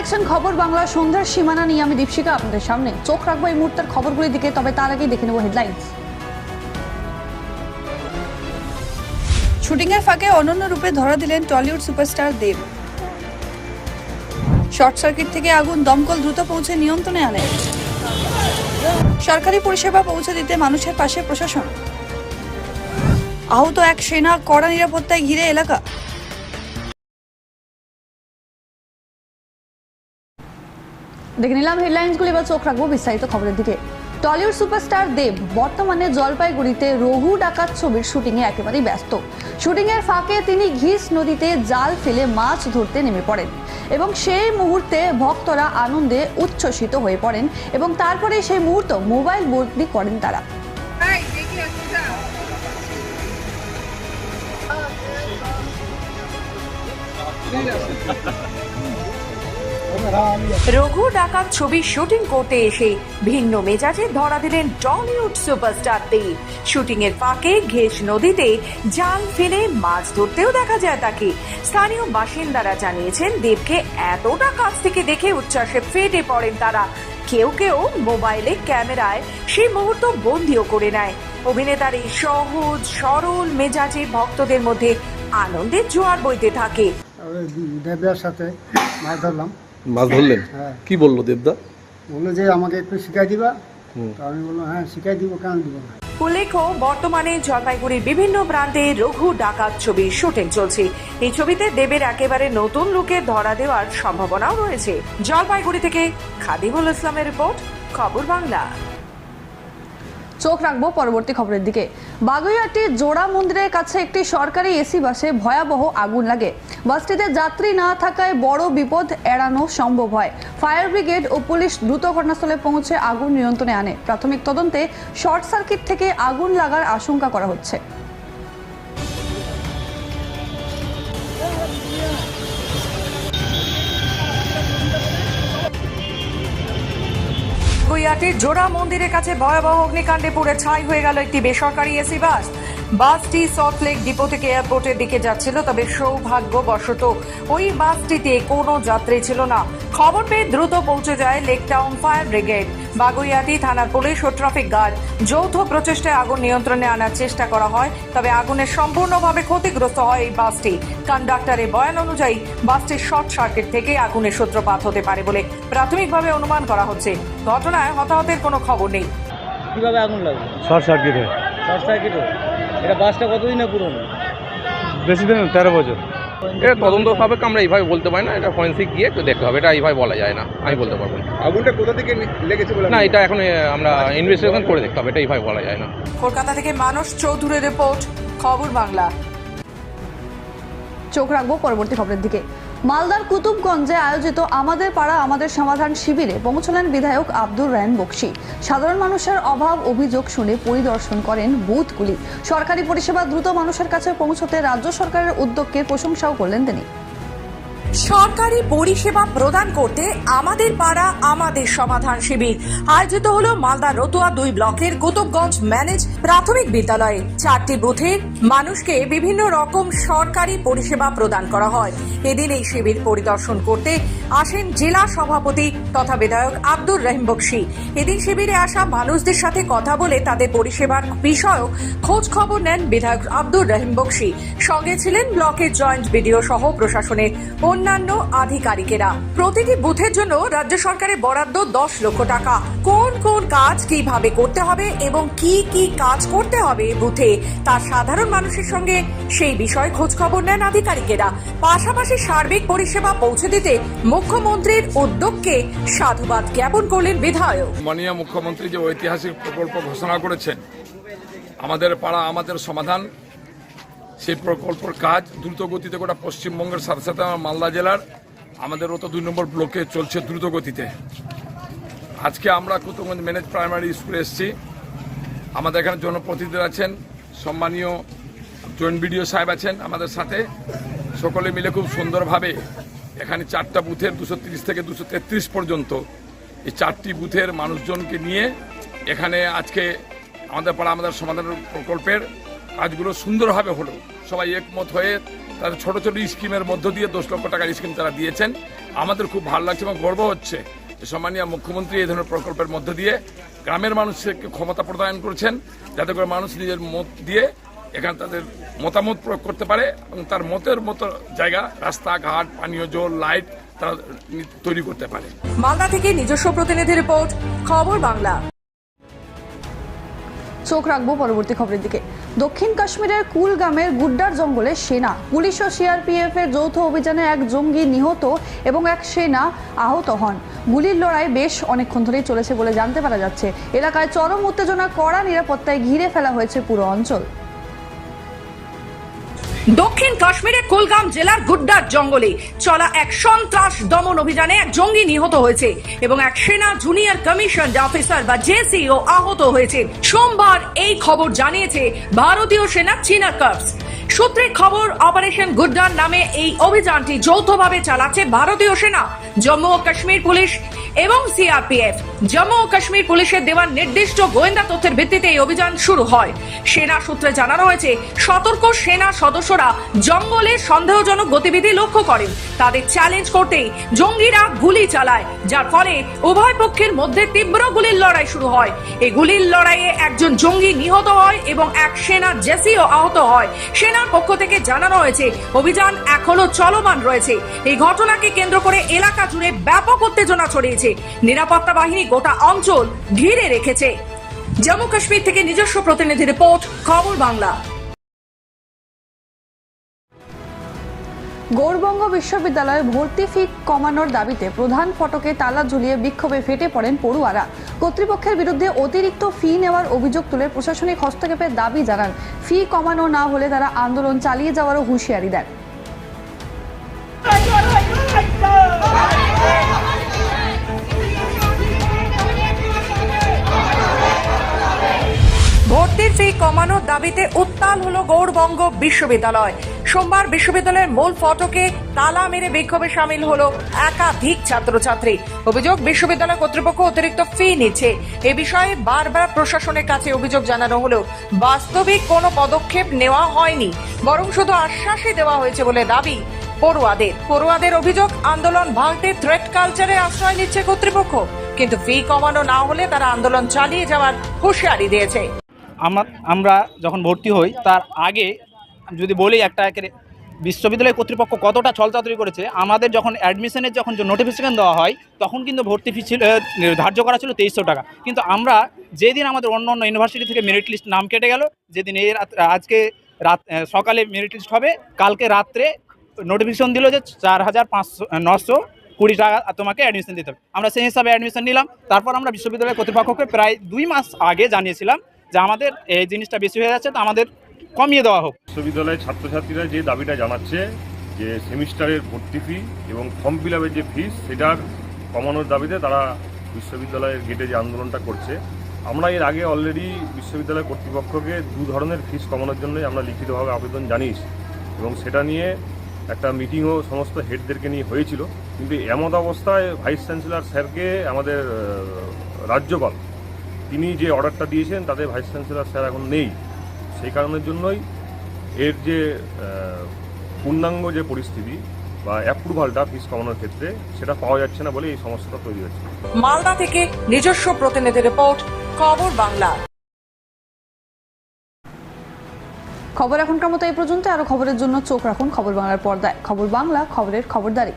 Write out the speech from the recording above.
দেখছেন খবর বাংলা, সন্ধ্যার সীমানা নিয়ে। আমি দীপশিকা আপনাদের সামনে। চোখ রাখব এই মুহূর্তের খবরগুলির দিকে, তবে তার আগেই দেখে নেব হেডলাইন্স শুটিংয়ের ফাঁকে অনন্য রূপে ধরা দিলেন Tollywood superstar Dev. Short circuit থেকে আগুন দমকল দ্রুত পৌঁছে নিয়ন্ত্রণে আনে। সরকারি পরিষেবা পৌঁছে দিতে মানুষের পাশে প্রশাসন। আহত এক সেনা কড়া নিরাপত্তায় ঘিরে এলাকা। দেখে নিলাম হেডলাইন্সগুলি এবার চোখ রাখব বিস্তারিত খবরের দিকে। টলিউড সুপারস্টার দেব বর্তমানে জলপাইগুড়িতে রঘু ডাকাত ছবির শুটিংয়ে একেবারেই ব্যস্ত। শুটিংয়ের ফাঁকে তিনি ঘিস নদীতে জাল ফেলে মাছ ধরতে নেমে পড়েন এবং সেই মুহূর্তে ভক্তরা আনন্দে উচ্ছ্বসিত হয়ে পড়েন এবং তারপরে সেই মুহূর্ত মোবাইল বদলি করেন তারা। রঘু ডাকাত ছবির শুটিং করতে এসে ভিন্ন মেজাজে ধরা দিলেন টলিউড সুপারস্টার দেব। শুটিং এর ফাঁকে ঘেস নদীতে জাল ফেলে মাছ ধরতেও দেখা যায় তাকে। স্থানীয় বাসিন্দারা জানিয়েছেন, দেবকে এতটা কাছ থেকে দেখে উচ্ছ্বাসে ফেটে পড়েন তারা। কেউ কেউ মোবাইলে ক্যামেরায় সেই মুহূর্ত বন্দিও করে নেয়। অভিনেতার এই সহজ, সরল মেজাজে ভক্তদের মধ্যে আনন্দের জোয়ার বইতে থাকে। ওই দেবদার সাথে মাছ ধরলাম। মাছ ধরলেন? হ্যাঁ। কি বলল দেবদা? বলল যে আমাকে একটু শিখাই দিবা। তো আমি বললাম হ্যাঁ শিখাই দিব কেন দিব না? উল্লেখ্য বর্তমানে জলপাইগুড়ির বিভিন্ন প্রান্তে রঘু ডাকাত ছবি শুটিং চলছে। এই ছবিতে দেবের একেবারে নতুন লুকে ধরা দেওয়ার সম্ভাবনাও রয়েছে। জলপাইগুড়ি থেকে খাদিমুল ইসলামের রিপোর্ট খবর বাংলা। চোখ রাখব পরবর্তী খবরের দিকে। বাগুইয়াটি জোড়া মন্দিরের কাছে একটি সরকারি এসি বাসে ভয়াবহ আগুন লাগে। বাসটিতে যাত্রী না থাকায় বড় বিপদ এড়ানো সম্ভব হয়। ফায়ার ব্রিগেড ও পুলিশ দ্রুত ঘটনাস্থলে পৌঁছে আগুন নিয়ন্ত্রণে আনে। প্রাথমিক তদন্তে শর্ট সার্কিট থেকে আগুন লাগার আশঙ্কা করা হচ্ছে। গুইয়াটির জোড়া মন্দিরের কাছে ভয়াবহ অগ্নিকাণ্ডে পুড়ে ছাই হয়ে গেল একটি বেসরকারি এসি বাস। বাসটি সল্টলেক ডিপো থেকে এয়ারপোর্টের দিকে যাচ্ছিল তবে সৌভাগ্যবশত ওই বাসটিতে কোনো যাত্রী ছিল না। খবর পেয়ে দ্রুত পৌঁছে যায় lake town fire brigade. Baguiati থানার পুলিশ ও ট্রাফিক গার্ড যৌথ প্রচেষ্টায় আগুন নিয়ন্ত্রণে আনার চেষ্টা করা হয় তবে আগুনের সম্পূর্ণভাবে ক্ষতিগ্রস্ত হয় এই বাসটি। কন্ডাক্টরের বয়ান অনুযায়ী বাসটির শর্ট সার্কিট থেকে আগুনের সূত্রপাত হতে পারে বলে প্রাথমিকভাবে অনুমান করা হচ্ছে। ঘটনায় হতাহতের কোনো খবর নেই। কীভাবে আগুন লাগল? Short circuit. হয় শর্ট সার্কিটও এটা বাসটা কতদিনে পুরনো? বেশি দিন তেরো বছর। এটা তদন্ত সাপেক্ষে আমরা এইভাবে বলতে পারি না এটা ফরেন্সিক গিয়ে একটু দেখতে হবে এটা এইভাবে বলা যায় না আমি বলতে পারব না। আগুনটা কোথা থেকে লেগেছে বলে না এটা এখন আমরা ইনভেস্টিগেশন করে দেখতে হবে এটা এইভাবে বলা যায় না। কলকাতা থেকে মানস চৌধুরীর রিপোর্ট খবর বাংলা। চোখ রাখব পরবর্তী খবরের দিকে। মালদার কুতুবগঞ্জে আয়োজিত আমাদের পাড়া, আমাদের সমাধান শিবিরে পৌঁছলেন বিধায়ক আব্দুর রহমান বক্সি। সাধারণ মানুষের অভাব অভিযোগ শুনে পরিদর্শন করেন বুথগুলি। সরকারি পরিষেবা দ্রুত মানুষের কাছে পৌঁছতে রাজ্য সরকারের উদ্যোগকে প্রশংসাও করলেন তিনি। সরকারি পরিষেবা প্রদান করতে আমাদের পাড়া আমাদের সমাধান শিবির। আয়োজিত হলো মালদা রতুয়া দুই ব্লকের কুতুবগঞ্জ ম্যানেজ প্রাথমিক বিদ্যালয়ে। চারটি বুথে মানুষকে বিভিন্ন রকম সরকারি পরিষেবা প্রদান করা হয়। এদিন এই শিবির পরিদর্শন করতে আসেন জেলা সভাপতি তথা বিধায়ক আব্দুর রহিম বক্সি। এদিন শিবিরে আসা মানুষদের সাথে কথা বলে তাদের পরিষেবার বিষয়েও খোঁজ খবর নেন বিধায়ক আব্দুর রহিম বক্সি। সঙ্গে ছিলেন ব্লকের জয়েন্ট বিডিও সহ প্রশাসনের অন্যান্য আধিকারিকেরা। প্রতিটি বুথের জন্য রাজ্য সরকারের বরাদ্দ দশ লক্ষ টাকা। কোন কোন কাজ কীভাবে করতে হবে এবং কি কি কাজ করতে হবে বুথে? তা সাধারণ মানুষের সঙ্গে সেই বিষয়ে খোঁজ খবর নেন আধিকারিকেরা। পাশাপাশি সার্বিক পরিষেবা পৌঁছে দিতে মুখ্যমন্ত্রীর উদ্যোগকে সাধুবাদ জ্ঞাপন করলেন বিধায়ক। মাননীয় মুখ্যমন্ত্রী যে ঐতিহাসিক প্রকল্প ঘোষণা করেছেন, আমাদের পাড়া, আমাদের সমাধান সেই প্রকল্পের কাজ দ্রুত গতিতে গোটা পশ্চিমবঙ্গের সাথে সাথে আমার মালদা জেলার, আমাদের অত দুই নম্বর ব্লকে চলছে দ্রুত গতিতে। আজকে আমরা কুতুবগঞ্জ ম্যানেজ প্রাইমারি স্কুলে এসেছি। আমাদের এখানে জনপ্রতিনিধিরা আছেন, সম্মানীয় জয়েন্ট বিডিও সাহেব আছেন আমাদের সাথে। সকলে মিলে খুব সুন্দরভাবে এখানে চারটা বুথের দুশো থেকে দুশো পর্যন্ত এই চারটি বুথের মানুষজনকে নিয়ে এখানে আজকে আমাদের পাড়া আমাদের সমাধান প্রকল্পের কাজগুলো সুন্দরভাবে হলো। সবাই একমত হয়ে তাদের ছোট ছোট স্কিমের মধ্য দিয়ে দশ লক্ষ টাকার স্কিম তারা দিয়েছেন। আমাদের খুব ভালো লাগছে এবং গর্ব হচ্ছে সম্মানীয় মুখ্যমন্ত্রী এই ধরনের প্রকল্পের মধ্য দিয়ে গ্রামের মানুষকে ক্ষমতা প্রদান করেছেন, যাতে করে মানুষ নিজের মত দিয়ে এখানে তাদের মতামত প্রয়োগ করতে পারে এবং তার মতের মতো জায়গা, রাস্তাঘাট, পানীয় জল, লাইট তারা তৈরি করতে পারে। মালদা থেকে নিজস্ব প্রতিনিধি রিপোর্ট, খবর বাংলা। চোখ রাখব পরবর্তী খবরের দিকে। দক্ষিণ কাশ্মীরের কুলগামের গুড্ডার জঙ্গলে সেনা, পুলিশ ও সিআরপিএফ এর যৌথ অভিযানে এক জঙ্গি নিহত এবং এক সেনা আহত হন। গুলির লড়াই বেশ অনেকক্ষণ ধরেই চলেছে বলে জানতে পারা যাচ্ছে। এলাকায় চরম উত্তেজনা, কড়া নিরাপত্তায় ঘিরে ফেলা হয়েছে পুরো অঞ্চল। দক্ষিণ কাশ্মীরের কুলগাম জেলার গুড্ডার জঙ্গলে চলা এক সন্ত্রাস দমন অভিযানে এক জঙ্গি নিহত হয়েছে এবং এক সেনা জুনিয়র কমিশন অফিসার বা জেসিও আহত হয়েছে। সোমবার এই খবর জানিয়েছে ভারতীয় সেনা চীনা কার্পস। সূত্রের খবর, অপারেশন গুড্ডার নামে এই অভিযানটি যৌথভাবে চালাচ্ছে ভারতীয় সেনা। জম্মু ও কাশ্মীর পুলিশ এবং সিআরপিএফ জম্মু ও কাশ্মীর পুলিশের দেওয়া নির্দিষ্ট গোয়েন্দা তথ্যের ভিত্তিতে এই অভিযান শুরু হয়। সেনা সূত্রে জানানো হয়েছে, সতর্ক সেনা সদস্যরা জঙ্গলে সন্দেহজনক গতিবিধি লক্ষ্য করেন। তাদের চ্যালেঞ্জ করতেই জঙ্গিরা গুলি চালায়, যার ফলে উভয় পক্ষের মধ্যে তীব্র গুলির লড়াই শুরু হয়। এই গুলির লড়াইয়ে একজন জঙ্গি নিহত হয় এবং এক সেনা জেসিও আহত হয়। সেনার পক্ষ থেকে জানানো হয়েছে, অভিযান এখনও চলমান রয়েছে। এই ঘটনাকে কেন্দ্র করে এলাকা জুড়ে ব্যাপক উত্তেজনা ছড়িয়েছে। নিরাপত্তা বাহিনী গোটা অঞ্চল ঘিরে রেখেছে। জম্মু কাশ্মীর থেকে নিজস্ব প্রতিনিধি রিপোর্ট, খবর বাংলা। গৌরবঙ্গ বিশ্ববিদ্যালয়ে ভর্তি ফি কমানোর দাবিতে প্রধান ফটকে তালা ঝুলিয়ে বিক্ষোভে ফেটে পড়েন পড়ুয়ারা। কর্তৃপক্ষের বিরুদ্ধে অতিরিক্ত ফি নেওয়ার অভিযোগ তুলে প্রশাসনিক হস্তক্ষেপের দাবি জানান। ফি কমানো না হলে তারা আন্দোলন চালিয়ে যাওয়ারও হুঁশিয়ারি দেন। দাবিতে উত্তাল হলো গৌড়বঙ্গ বিশ্ববিদ্যালয়। সোমবার বিশ্ববিদ্যালয়ের মূল ফটকে তালা মেরে বিক্ষোভে সামিল হলো একাধিক ছাত্রছাত্রী। অভিযোগ, বিশ্ববিদ্যালয় কর্তৃপক্ষ অতিরিক্ত ফি নিচ্ছে। এ বিষয়ে বারবার প্রশাসনের কাছে অভিযোগ জানানো হলেও বাস্তবিক কোনো পদক্ষেপ নেওয়া হয়নি। বরং শুধু আশ্বাসই দেওয়া হয়েছে বলে দাবি পড়ুয়াদের। পড়ুয়াদের অভিযোগ, আন্দোলন ভাঙতে থ্রেট কালচারে আশ্রয় নিচ্ছে কর্তৃপক্ষ। কিন্তু ফি কমানো না হলে তারা আন্দোলন চালিয়ে যাওয়ার হুঁশিয়ারি দিয়েছে। আমার যখন ভর্তি হই, তার আগে যদি বলি একটা বিশ্ববিদ্যালয় কর্তৃপক্ষ কতটা ছলচাতুরি করেছে, আমাদের যখন অ্যাডমিশনের যখন নোটিফিকেশন দেওয়া হয়, তখন কিন্তু ভর্তি ফি ছিল ধার্য করা ছিল তেইশশো টাকা। কিন্তু আমরা যেদিন আমাদের অন্য অন্য ইউনিভার্সিটি থেকে মেরিট লিস্ট নাম কেটে গেল, যেদিন এই আজকে রাত সকালে মেরিট লিস্ট হবে, কালকে রাত্রে নোটিফিকেশন দিল যে চার হাজার পাঁচশো নশো কুড়ি টাকা তোমাকে অ্যাডমিশন দিতে হবে। আমরা সেই হিসাবে অ্যাডমিশন নিলাম। তারপর আমরা বিশ্ববিদ্যালয় কর্তৃপক্ষকে প্রায় দুই মাস আগে জানিয়েছিলাম যে আমাদের এই জিনিসটা বেশি হয়ে যাচ্ছে, তো আমাদের কমিয়ে দেওয়া হোক। বিশ্ববিদ্যালয়ের ছাত্রছাত্রীরা যে দাবিটা জানাচ্ছে যে সেমিস্টারের ভর্তি ফি এবং ফর্ম ফিল যে ফিস সেটার কমানোর দাবিতে তারা বিশ্ববিদ্যালয়ের গেটে যে আন্দোলনটা করছে, আমরা এর আগে অলরেডি বিশ্ববিদ্যালয় কর্তৃপক্ষকে দু ধরনের ফিস কমানোর জন্যই আমরা লিখিতভাবে আবেদন জানিয়েছি এবং সেটা নিয়ে একটা মিটিংও সমস্ত হেডদেরকে নিয়ে হয়েছিল। কিন্তু এমত অবস্থায় ভাইস চ্যান্সেলর স্যারকে আমাদের রাজ্যপাল তিনি যে অর্ডারটা দিয়েছেন তাদের ভাইস চ্যান্সেলার স্যার এখন নেই। সেই কারণের জন্যই এর যে পূর্ণাঙ্গ যে পরিস্থিতি বা অ্যাপ্রুভালটা ফিস কমানোর ক্ষেত্রে সেটা পাওয়া যাচ্ছে না বলে এই সমস্যাটা তৈরি হচ্ছে। মালদা থেকে নিজস্ব প্রতিনিধি রিপোর্ট খবর বাংলা। খবর এখনকার মতো এই পর্যন্ত। আরও খবরের জন্য চোখ রাখুন খবর বাংলার পর্দায়। খবর বাংলা খবরের খবরদারি।